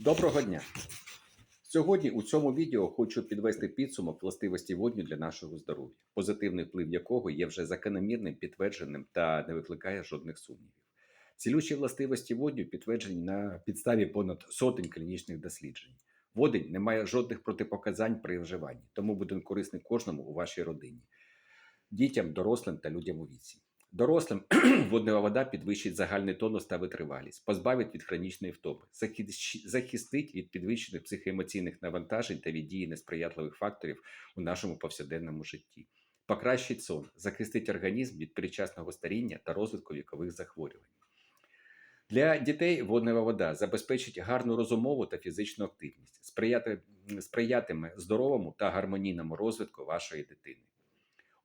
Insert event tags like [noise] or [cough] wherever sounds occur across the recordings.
Доброго дня! Сьогодні у цьому відео хочу підвести підсумок властивості водню для нашого здоров'я, позитивний вплив якого є вже закономірним, підтвердженим та не викликає жодних сумнівів. Цілющі властивості водню підтверджені на підставі понад сотень клінічних досліджень. Водень не має жодних протипоказань при вживанні, тому буде корисний кожному у вашій родині, дітям, дорослим та людям у віці. Дорослим [clears throat] воднева вода підвищить загальний тонус та витривалість, позбавить від хронічної втоми, захистить від підвищених психоемоційних навантажень та від дії несприятливих факторів у нашому повсякденному житті, покращить сон, захистить організм від передчасного старіння та розвитку вікових захворювань. Для дітей воднева вода забезпечить гарну розумову та фізичну активність, сприяти, сприятиме здоровому та гармонійному розвитку вашої дитини.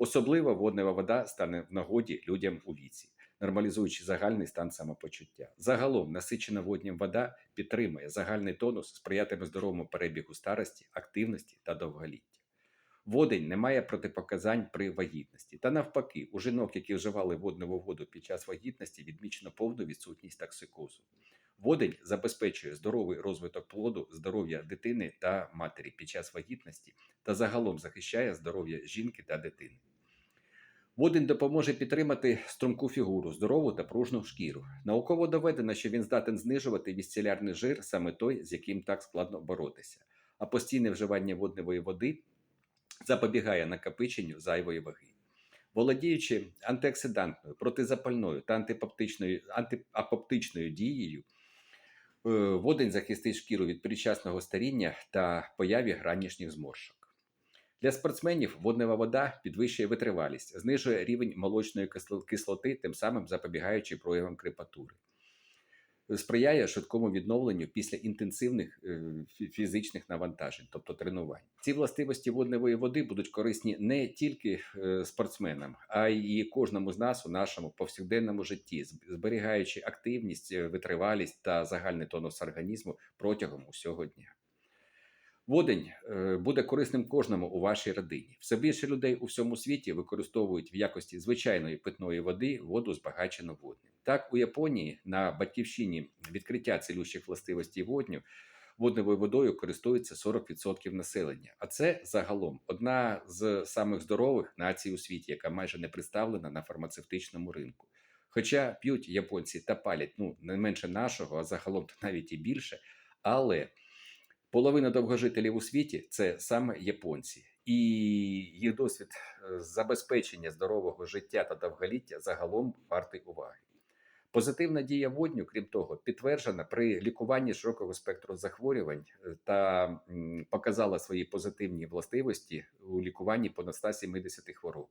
Особливо воднева вода стане в нагоді людям у віці, нормалізуючи загальний стан самопочуття. Загалом насичена водням вода підтримує загальний тонус, сприятиме здоровому перебігу старості, активності та довголіття. Водень не має протипоказань при вагітності. Та навпаки, у жінок, які вживали водневу воду під час вагітності, відмічено повну відсутність токсикозу. Водень забезпечує здоровий розвиток плоду, здоров'я дитини та матері під час вагітності та загалом захищає здоров'я жінки та дитини. Водень допоможе підтримати струмку фігуру, здорову та пружну шкіру. Науково доведено, що він здатен знижувати вісцелярний жир, саме той, з яким так складно боротися. А постійне вживання водневої води запобігає накопиченню зайвої ваги. Володіючи антиоксидантною, протизапальною та антипоптичною, антиапоптичною дією, е, водень захистить шкіру від передчасного старіння та появі ранішніх зморшок. Для спортсменів воднева вода підвищує витривалість, знижує рівень молочної кисло- кислоти, тим самим запобігаючи проявам крепатури. Сприяє швидкому відновленню після інтенсивних е, фізичних навантажень, тобто тренувань. Ці властивості водневої води будуть корисні не тільки е, спортсменам, а й кожному з нас у нашому повсякденному житті, зберігаючи активність, е, витривалість та загальний тонус організму протягом усього дня. Водень е, буде корисним кожному у вашій родині. Все більше людей у всьому світі використовують в якості звичайної питної води воду збагачену водним. Так, у Японії на батьківщині відкриття цілющих властивостей водню водневою водою користується 40% населення. А це загалом одна з самих здорових націй у світі, яка майже не представлена на фармацевтичному ринку. Хоча п'ють японці та палять ну не менше нашого, а загалом то навіть і більше. Але половина довгожителів у світі це саме японці, і їх досвід е, забезпечення здорового життя та довголіття загалом вартий уваги. Позитивна дія водню, крім того, підтверджена при лікуванні широкого спектру захворювань е, та показала свої позитивні властивості у лікуванні понад 170 хвороб.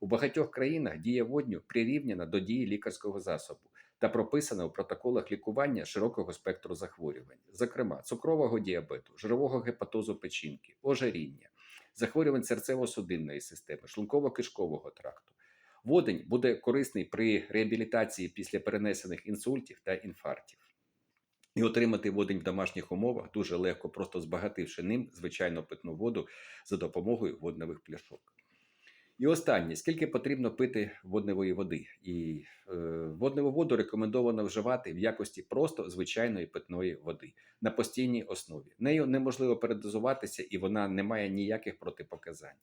У багатьох країнах дія водню прирівняна до дії лікарського засобу та прописана у протоколах лікування широкого спектру захворювань, зокрема цукрового діабету, жирового гепатозу печінки, ожиріння, захворювань серцево-судинної системи, шлунково-кишкового тракту. Водень буде корисний при реабілітації після перенесених інсультів та інфарктів. І отримати водень в домашніх умовах дуже легко, просто збагативши ним звичайну питну воду за допомогою водневих пляшок. І останнє, скільки потрібно пити водневої води? І е, водневу воду рекомендовано вживати в якості просто звичайної питної води на постійній основі. Нею неможливо передозуватися, і вона не має ніяких протипоказань.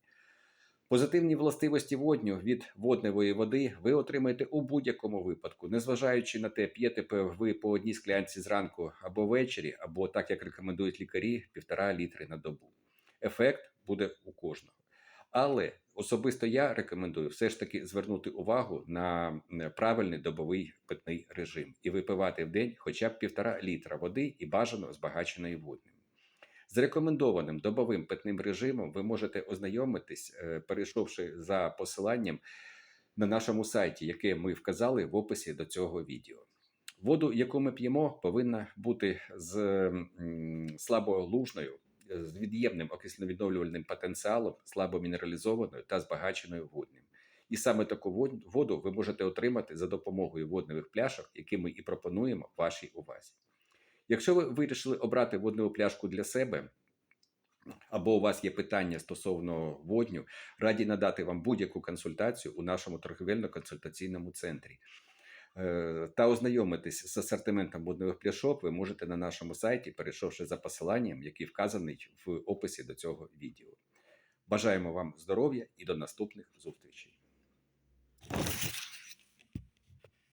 Позитивні властивості водню від водневої води ви отримаєте у будь-якому випадку, незважаючи на те, п'єте ви по одній склянці зранку або ввечері, або так як рекомендують лікарі, півтора літри на добу. Ефект буде у кожного. Але особисто я рекомендую все ж таки звернути увагу на правильний добовий питний режим і випивати в день хоча б півтора літра води і бажано збагаченої водним. З рекомендованим добовим питним режимом ви можете ознайомитись, е, перейшовши за посиланням на нашому сайті, яке ми вказали в описі до цього відео. Воду, яку ми п'ємо, повинна бути з слаболужною, з від'ємним окисловідновлювальним потенціалом, слабо мінералізованою та збагаченою водним. І саме таку вод- воду ви можете отримати за допомогою водневих пляшок, які ми і пропонуємо вашій увазі. Якщо ви вирішили обрати водневу пляшку для себе, або у вас є питання стосовно водню, раді надати вам будь-яку консультацію у нашому торгівельно-консультаційному центрі. Е, та ознайомитись з асортиментом будневих пляшок, ви можете на нашому сайті, перейшовши за посиланням, який вказаний в описі до цього відео. Бажаємо вам здоров'я і до наступних зустрічей.